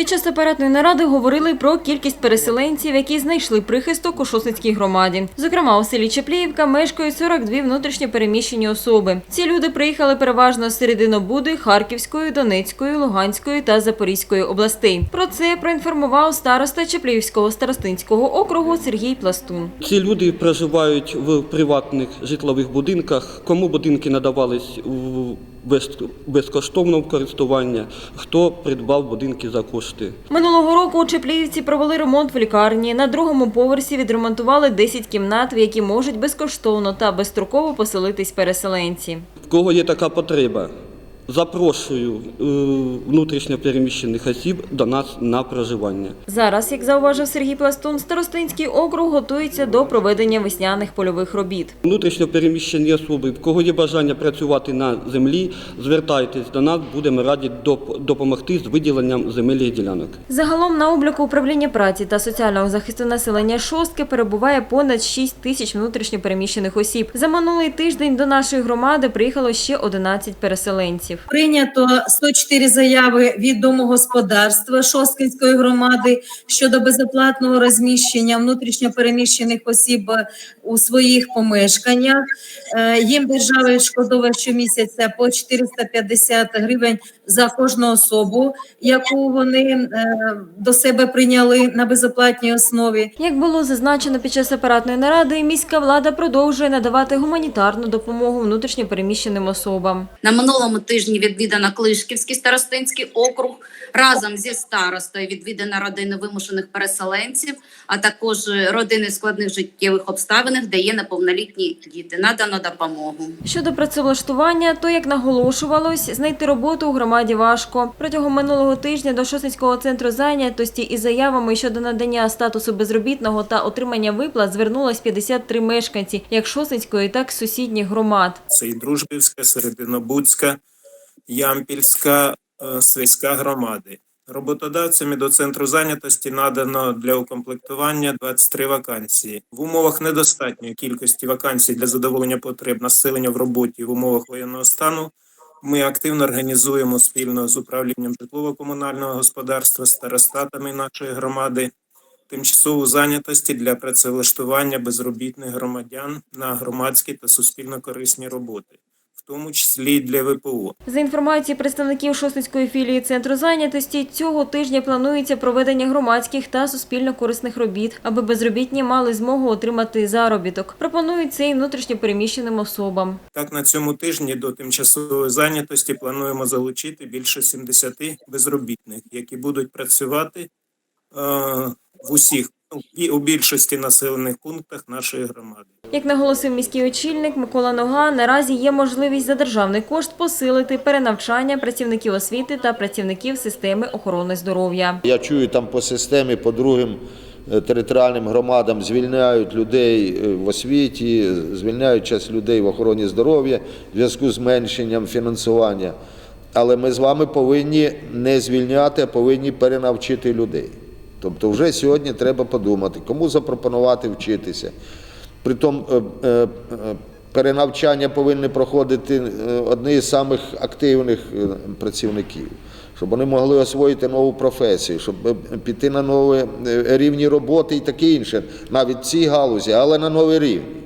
Під час апаратної наради говорили про кількість переселенців, які знайшли прихисток у Шосницькій громаді. Зокрема, у селі Чепліївка мешкають 42 внутрішньо переміщені особи. Ці люди приїхали переважно з серединобуди Харківської, Донецької, Луганської та Запорізької областей. Про це проінформував староста Чепліївського старостинського округу Сергій Пластун. Ці люди проживають в приватних житлових будинках. Кому будинки надавались без, безкоштовного користування, хто придбав будинки за кошти. Минулого року у Чепліївці провели ремонт в лікарні. На другому поверсі відремонтували 10 кімнат, в які можуть безкоштовно та безстроково поселитись переселенці. В кого є така потреба, запрошую е, внутрішньо переміщених осіб до нас на проживання. Зараз, як зауважив Сергій Пластун, Старостинський округ готується до проведення весняних польових робіт. Внутрішньо переміщені особи, в кого є бажання працювати на землі, звертайтесь до нас, будемо раді допомогти з виділенням земельних ділянок. Загалом на обліку управління праці та соціального захисту населення шостки перебуває понад 6 тисяч внутрішньо переміщених осіб. За минулий тиждень до нашої громади приїхало ще 11 переселенців. Прийнято 104 заяви від домогосподарства Шосткинської громади щодо безоплатного розміщення внутрішньопереміщених осіб у своїх помешканнях. Е, Їм держава відшкодовує щомісяця по 450 гривень за кожну особу, яку вони е, до себе прийняли на безоплатній основі. Як було зазначено під час апаратної наради, міська влада продовжує надавати гуманітарну допомогу внутрішньо переміщеним особам. На минулому тижні відвідана Клишківський старостинський округ. Разом зі старостою відвідана родини вимушених переселенців, а також родини складних життєвих обставинах, де є неповнолітні діти. Надано допомогу. Щодо працевлаштування, то як наголошувалось, знайти роботу у громаді важко. Протягом минулого тижня до Шосницького центру зайнятості із заявами щодо надання статусу безробітного та отримання виплат звернулось 53 мешканці, як Шосницької, так і сусідніх громад. Це і Дружбівська, Серединобудська, Ямпільська, е, Свиська громади. Роботодавцями до центру зайнятості надано для укомплектування 23 вакансії. В умовах недостатньої кількості вакансій для задоволення потреб населення в роботі в умовах воєнного стану ми активно організуємо спільно з управлінням житлово-комунального господарства, старостатами нашої громади тимчасову зайнятості для працевлаштування безробітних громадян на громадські та суспільно корисні роботи, в тому числі для ВПО. За інформацією представників Шосницької філії центру зайнятості, цього тижня планується проведення громадських та суспільно-корисних робіт, аби безробітні мали змогу отримати заробіток. Пропонують це і внутрішньо переміщеним особам. Так, на цьому тижні до тимчасової зайнятості плануємо залучити більше 70 безробітних, які будуть працювати е, в усіх і у більшості населених пунктах нашої громади. Як наголосив міський очільник Микола Нога, наразі є можливість за державний кошт посилити перенавчання працівників освіти та працівників системи охорони здоров'я. Я чую там по системі, по другим е, територіальним громадам звільняють людей е, в освіті, звільняють час людей в охороні здоров'я в зв'язку з зменшенням фінансування. Але ми з вами повинні не звільняти, а повинні перенавчити людей. Тобто вже сьогодні треба подумати, кому запропонувати вчитися. Притом е, е, е, перенавчання повинні проходити одні з самих активних працівників, щоб вони могли освоїти нову професію, щоб піти на нові рівні роботи і таке інше, навіть в цій галузі, але на новий рівень.